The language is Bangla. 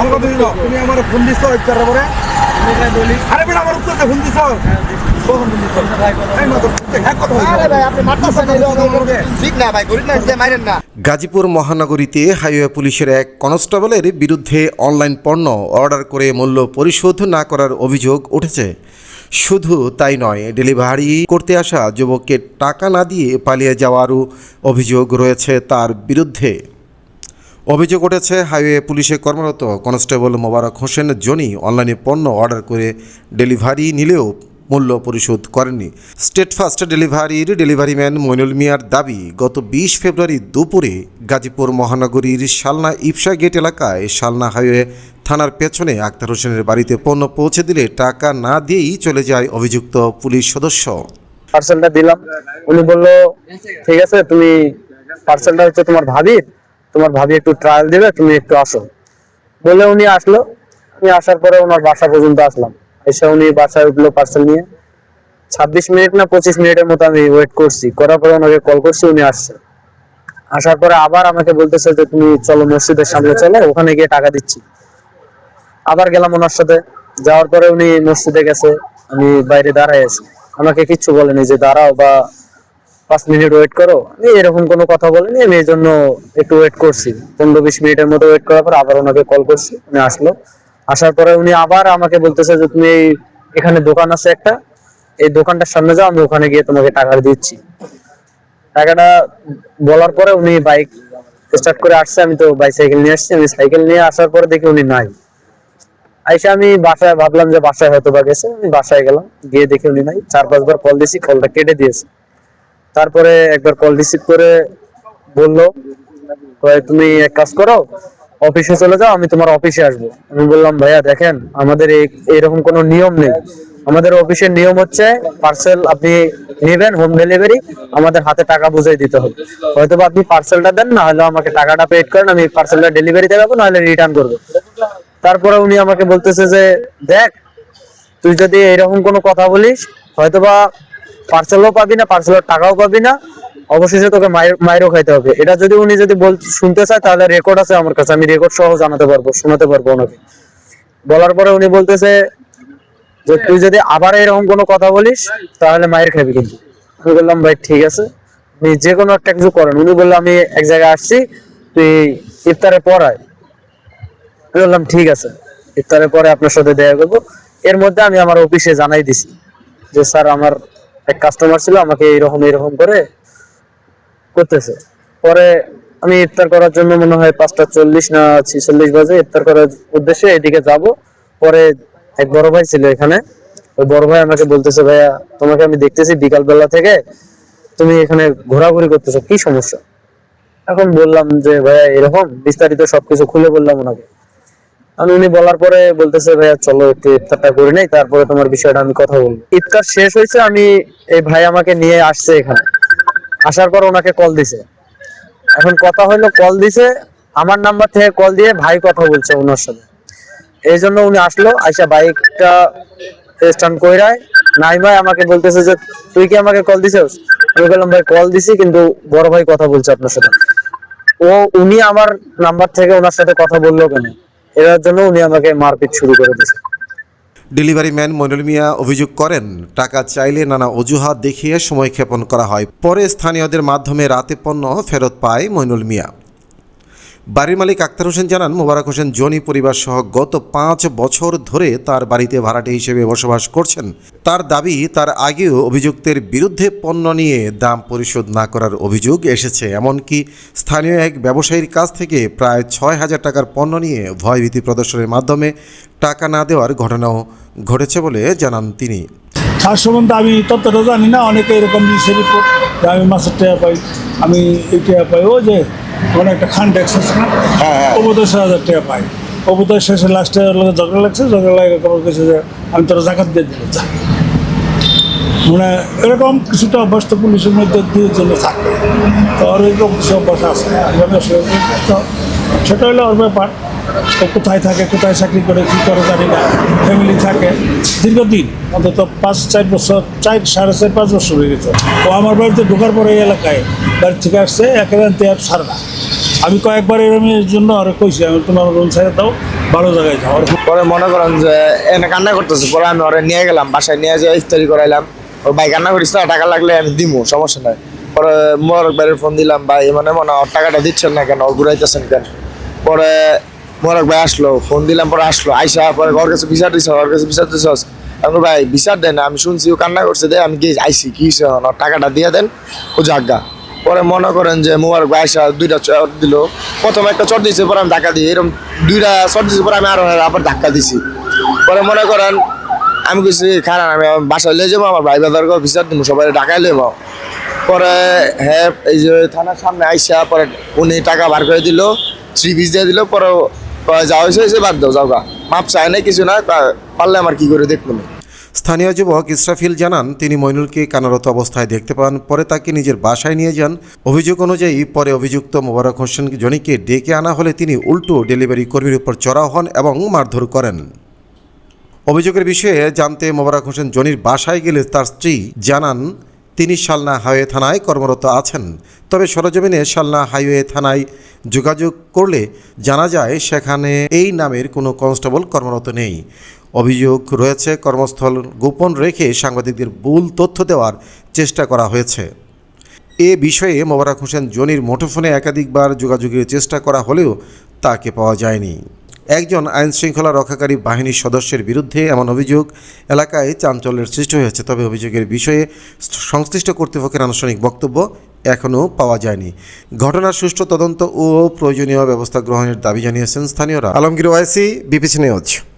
আমার তুমি আমার ফোন দিছো পরে আরে বেটা আমার ফোন দিছো গাজীপুর মহানগরীতে হাইওয়ে পুলিশের এক কনস্টেবলের বিরুদ্ধে অনলাইন পণ্য অর্ডার করে মূল্য পরিশোধ না করার অভিযোগ উঠেছে। শুধু তাই নয় ডেলিভারি করতে আসা যুবককে টাকা না দিয়ে পালিয়ে যাওয়ারও অভিযোগ রয়েছে তার বিরুদ্ধে। অভিযোগ উঠেছে, হাইওয়ে পুলিশে কর্মরত কনস্টেবল মোবারক হোসেন জনি অনলাইনে পণ্য অর্ডার করে ডেলিভারি নিলেও মূল্য পরিশোধ করেননি। স্টেট ফার্স্ট ডেলিভারির ডেলিভারি ম্যান মইনুল মিয়ার দাবি, গত বিশ ফেব্রুয়ারি দুপুরে গাজীপুর মহানগরীর শালনা ইপসা গেট এলাকায় শালনা হাইওয়ে থানার পেছনে আক্তার হোসেনের বাড়িতে পণ্য পৌঁছে দিলে টাকা না দিয়েই চলে যায় অভিযুক্ত পুলিশ সদস্য। পার্সেলটা দিলাম। উনি বলল, ঠিক আছে, তুমি পার্সেলটা হচ্ছে তোমার ভাবির তোমার ভাবি একটু ট্রায়াল দিবে, তুমি একটু আসো। বলে উনি আসলো। আমি আসার পরে ওনার বাসা পর্যন্ত আসলাম। এসে উনি বাসায় উঠল পার্সেল নিয়ে। ছাব্বিশ মিনিট না পঁচিশ মিনিটের মতো আমি ওয়েট করছি। করার পরে ওনাকে কল করছি, উনি আসছে। আসার পরে আবার আমাকে বলতেছে যে, তুমি চলো মসজিদের সামনে চলো, ওখানে গিয়ে টাকা দিচ্ছি। আবার গেলাম ওনার সাথে। যাওয়ার পরে উনি মসজিদে গেছে। আমি বাইরে দাঁড়ায় আছি। আমাকে কিচ্ছু বলেনি যে, দাঁড়াও বা পাঁচ মিনিট ওয়েট করো। এরকম কোনো কথা বলেনি, আমি এই জন্য একটু ওয়েট করছি। পনেরো বিশ মিনিটের মতো ওয়েট করার পর আবার ওনাকে কল করছি, উনি আসলো। আসার পরে উনি আবার আমাকে বলতেছে যে, তুমি এখানে দোকান আছে একটা, এই দোকানটার সামনে যাও, আমি ওখানে গিয়ে তোমাকে টাকা দিচ্ছি। টাকাটা বলার পরে উনি বাইক স্টার্ট করে আসছে, আমি তো বাইসাইকেল নিয়ে আসছি, আমি সাইকেল নিয়ে আসার পরে দেখি উনি নাই। আইসা আমি বাসায় ভাবলাম যে, বাসায় হয়তো বা গেছে, আমি বাসায় গেলাম, গিয়ে দেখি উনি নাই। চার পাঁচবার কল দিয়েছি কলটা কেটে দিয়েছে। তারপরে একবার কল রিসিভ করে বলল তুমি এক কাজ করো অফিসে চলে যাও, আমি তোমার অফিসে আসব। আমি বললাম, ভাইয়া, দেখেন, আমাদের এই এরকম কোনো নিয়ম নেই। আমাদের অফিসের নিয়ম হচ্ছে পার্সেল আপনি নেবেন হোম ডেলিভারি আমাদের হাতে টাকা বুঝাই দিতে হবে। হয়তো বা আপনি পার্সেলটা দেন, না হলে আমাকে টাকাটা পেড করেন, আমি পার্সেলটা ডেলিভারিতে যাব নাহলে রিটার্ন করব। তারপরে উনি আমাকে বলতেছে যে, দেখ, তুই যদি এরকম কোনো কথা বলিস, হয়তোবা পার্সেলও পাবি না, পার্সেলের টাকাও পাবি না। অবশেষে তোকে মায়ের মায়েরও খাইতে হবে। এটা যদি উনি যদি শুনতে চায়, তাহলে রেকর্ড আছে আমার কাছে। আমি রেকর্ড সহ জানাতে পারব, শোনাতে পারব ওনাকে। বলার পরে উনি বলতেছে যে, তুই যদি আবার এরকম কোনো কথা বলিস, তাহলে মায়ের খাবি কিন্তু। আমি বললাম, ভাই, ঠিক আছে। আপনি যে কোনো একটা কিছু করেন। উনি বলল, আমি এক জায়গায় আসছি, তুই ইফতারে পড়ায় আমি বললাম, ঠিক আছে। ইফতারের পরে আপনার সাথে দেখা করব। এর মধ্যে আমি আমার অফিসে জানাই দিছি যে, স্যার, আমার এক কাস্টমার ছিল, আমাকে এইরকম এইরকম করে করতেছে। পরে আমি ইফতার করার জন্য মনে হয় পাঁচটা চল্লিশ না ছিচল্লিশ বাজে ইফতার করার উদ্দেশ্যে এদিকে যাব। পরে এক বড় ভাই ছিল এখানে। ওই বড় ভাই আমাকে বলতেছে, ভাইয়া, তোমাকে আমি দেখতেছি বিকাল বেলা থেকে। তুমি এখানে ঘোরাঘুরি করতেছো, কি সমস্যা? এখন বললাম যে, ভাইয়া, এরকম বিস্তারিত সবকিছু খুলে বললাম ওনাকে। আমি উনি বলার পরে বলতেছে, ভাইয়া, চলো একটু ইফতারটা করি নেই, তারপরে তোমার বিষয়টা আমি কথা বলব। ইফতার শেষ হয়েছে, আমি এই ভাই আমাকে নিয়ে আসছে এখানে। আসার পর ওনাকে কল দিছে। এখন কথা হলো কল দিছে, আমার নাম্বার থেকে কল দিয়ে ভাই কথা বলছে ওনার সাথে। এই জন্য উনি আসলো, আইসা বাইকটা স্ট্যান্ড কইরায় নাই ভাই আমাকে বলতেছে যে, তুই কি আমাকে কল দিছিস? আমি বললাম, ভাই কল দিছি, কিন্তু বড় ভাই কথা বলছে আপনার সাথে। ও, উনি আমার নাম্বার থেকে ওনার সাথে কথা বলল কেন? এর জন্য উনি আমাকে মারপিট শুরু করে দিয়েছে। ডেলিভারি ম্যান মইনুল মিয়া অভিযোগ করেন, টাকা চাইলে নানা অজুহাত দেখিয়ে সময় ক্ষেপণ করা হয়। পরে স্থানীয়দের মাধ্যমে রাতে পণ্য ফেরত পায় মইনুল মিয়া। বাড়ির মালিক আক্তার হোসেন জানান, মোবারক হোসেন জনি পরিবার সহ গত পাঁচ বছর ধরে তার বাড়িতে ভাড়াটে হিসেবে বসবাস করছেন। তার দাবি, তার আগেও অভিযুক্তের বিরুদ্ধে পণ্য নিয়ে দাম পরিশোধ না করার অভিযোগ এসেছে। এমনকি স্থানীয় এক ব্যবসায়ীর কাছ থেকে প্রায় ছয় হাজার টাকার পণ্য নিয়ে ভয়ভীতি প্রদর্শনের মাধ্যমে টাকা না দেওয়ার ঘটনাও ঘটেছে বলে জানান তিনি। তার সম্বন্ধে আমি ততটা জানি না, অনেকে এরকম আমি মাছের টেয়া পাই, আমি এই টেয়া পাই ও যে মানে একটা খান ট্যাক্স আছে না ছয় হাজার টাকা পাই অবদয় শেষে লাস্টে ঝগড়া লাগছে ঝগড়া লাগে কোনো কিছু যে আমি তোরা জাকাত দিয়ে দিল মানে এরকম কিছুটা অভ্যাস তো পুলিশের মধ্যে দিয়ে জন্য থাকে। তো আর এরকম কিছু অভ্যাস আছে। সেটা হলো ওর ব্যাপার। কোথায় থাকে, কোথায় চাকরি করে, কী করে জানি না। ফ্যামিলি থাকে। দীর্ঘদিন, অন্তত পাঁচ, চার বছর, চার, সাড়ে চার, পাঁচ বছর হয়ে গেছে। ও আমার বাড়িতে ঢোকার পরে এই এলাকায় বাড়ি থেকে আসছে একেবারে তেয়ার ছাড় না। আমি কয়েকবার এরমের জন্য আরও কইছি, আমি তোমার রুম ছেড়ে দাও, ভালো জায়গায় যাওয়ার পরে মনে করেন যে এনে কান্না করতেছে, পরে আমি ওরে নিয়ে গেলাম, বাসায় নিয়ে যেয়ে ইফতারি করাইলাম। ওর ভাই কান্না করিস না, টাকা লাগলে আমি দিমু, সমস্যা নাই। পরে মোরক ভাইয়ের ফোন দিলাম, ভাই মানে মনে ওর টাকাটা দিচ্ছেন না কেন ঘুরাইতেছেন কেন? পরে মোরক ভাই আসলো ফোন দিলাম, পরে আসলো, আইসা পরে ওর কাছে বিচার দিছ, ওর কাছে বিচার দিছ আমি ভাই, বিচার দেন, আমি শুনছি ও কান্না করছে, দে, আমি গিয়ে আইসি, কি টাকাটা দিয়ে দেন, ও জাগা পরে মনে করেন যে মোবারক ভাই আইসা দুইটা চর দিল। প্রথম একটা চট দিয়েছে পরে আমি ধাক্কা দিই এরকম দুইটা চট দিয়েছে পরে আমি আরও আবার ধাক্কা দিছি। পরে মনে করেন, আমি কিছু খারাপ, আমি বাসায় লিয়ে যাব, আমার ভাই বাজার বিচার দিব, সবাই ঢাকায় লেবো পরে হ্যাঁ এই যে থানার সামনে আইসা, পরে উনি টাকা বার করে দিল থ্রি পিস দিয়ে দিল, পরে কিছু না পারলে আমার কি করে দেখব স্থানীয় যুবক ইসরাফিল জানান, তিনি মইনুলকে কানারত অবস্থায় দেখতে পান, পরে তাকে নিজের বাসায় নিয়ে যান। অভিযোগ অনুযায়ী, পরে অভিযুক্ত মোবারক হোসেন জনিকে ডেকে আনা হলে তিনি উল্টো ডেলিভারি কর্মীর উপর চড়াও হন এবং মারধর করেন। অভিযোগের বিষয়ে জানতে মোবারক হোসেন জনির বাসায় গেলে তার স্ত্রী জানান তিনি শালনা হাইওয়ে থানায় কর্মরত আছেন। তবে সরজমিনে শালনা হাইওয়ে থানায় যোগাযোগ করলে জানা যায় সেখানে এই নামের কোনো কনস্টেবল কর্মরত নেই। অভিযোগ রয়েছে, কর্মস্থল গোপন রেখে সাংবাদিকদের ভুল তথ্য দেওয়ার চেষ্টা করা হয়েছে। এ বিষয়ে মোবারক হোসেন জনির মুঠোফোনে একাধিকবার যোগাযোগের চেষ্টা করা হলেও তাকে পাওয়া যায়নি। একজন আইন শৃঙ্খলা রক্ষাকারী বাহিনীর সদস্যের বিরুদ্ধে এমন অভিযোগ এলাকায় চাঞ্চল্যের সৃষ্টি হয়েছে। তবে অভিযোগের বিষয়ে সংশ্লিষ্ট কর্তৃপক্ষের আনুষ্ঠানিক বক্তব্য এখনও পাওয়া যায়নি। ঘটনার সুষ্ঠু তদন্ত ও প্রয়োজনীয় ব্যবস্থা গ্রহণের দাবি জানিয়েছেন স্থানীয়রা। Alamgir Owaisi, BPC news.